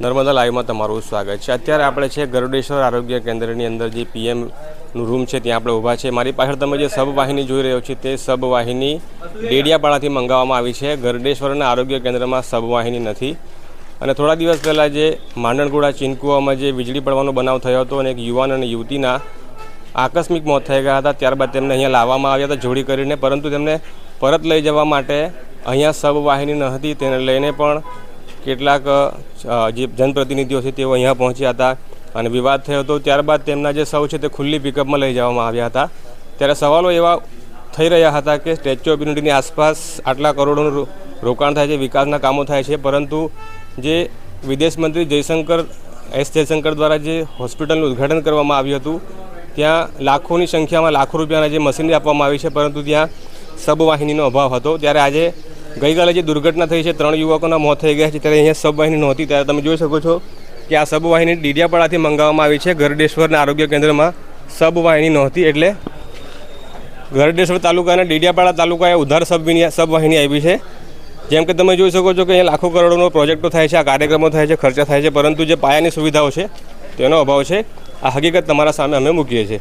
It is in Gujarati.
નર્મદા લાઈવમાં તમારું સ્વાગત છે. અત્યારે આપણે છે ગરુડેશ્વર આરોગ્ય કેન્દ્રની અંદર જે પીએમનું રૂમ છે, ત્યાં આપણે ઊભા છે. મારી પાછળ તમે જે સબવાહિની જોઈ રહ્યો છે, તે સબવાહિની ડેડિયાપાડાથી મંગાવવામાં આવી છે. ગરુડેશ્વરના આરોગ્ય કેન્દ્રમાં સબવાહિની નથી. અને થોડા દિવસ પહેલાં જે માંડણગોળા ચીનકુવામાં જે વીજળી પડવાનો બનાવ થયો હતો અને એક યુવાન અને યુવતીના આકસ્મિક મોત થઈ ગયા હતા. ત્યારબાદ તેમને અહીંયા લાવવામાં આવ્યા હતા જોડી કરીને, પરંતુ તેમને પરત લઈ જવા માટે અહીંયા સબવાહિની ન હતી. તેને લઈને પણ કેટલાક જે જનપ્રતિનિધિઓ છે તેઓ અહીંયા પહોંચ્યા હતા અને વિવાદ થયો હતો. ત્યારબાદ તેમના જે સૌ છે તે ખુલ્લી પિકઅપમાં લઈ જવામાં આવ્યા હતા. ત્યારે સવાલો એવા થઈ રહ્યા હતા કે સ્ટેચ્યુ ઓફ યુનિટીની આસપાસ આટલા કરોડોનું રોકાણ થાય છે, વિકાસના કામો થાય છે, પરંતુ જે વિદેશ મંત્રી જયશંકર, એસ જયશંકર દ્વારા જે હોસ્પિટલનું ઉદ્ઘાટન કરવામાં આવ્યું હતું, ત્યાં લાખોની સંખ્યામાં લાખો રૂપિયાના જે મશીનરી આપવામાં આવી છે, પરંતુ ત્યાં સબવાહિનીનો અભાવ હતો. ત્યારે આજે ગઈકાલે જે દુર્ઘટના થઈ છે, ત્રણ યુવકોના મોત થઈ ગયા છે, ત્યારે અહીંયા સબવાહિની નહોતી. ત્યારે તમે જોઈ શકો છો કે આ સબવાહિની ડીડિયાપાડાથી મંગાવવામાં આવી છે. ગરડેશ્વરના આરોગ્ય કેન્દ્રમાં સબવાહિની નહોતી એટલે ગરડેશ્વર તાલુકાના ડીડિયાપાડા તાલુકાએ ઉધાર સબવિની સબવાહિની આવી છે. જેમ કે તમે જોઈ શકો છો કે અહીંયા લાખો કરોડોનો પ્રોજેક્ટો થાય છે, આ કાર્યક્રમો થાય છે, ખર્ચા થાય છે, પરંતુ જે પાયાની સુવિધાઓ છે, તેનો અભાવ છે. આ હકીકત તમારા સામે અમે મૂકીએ છીએ.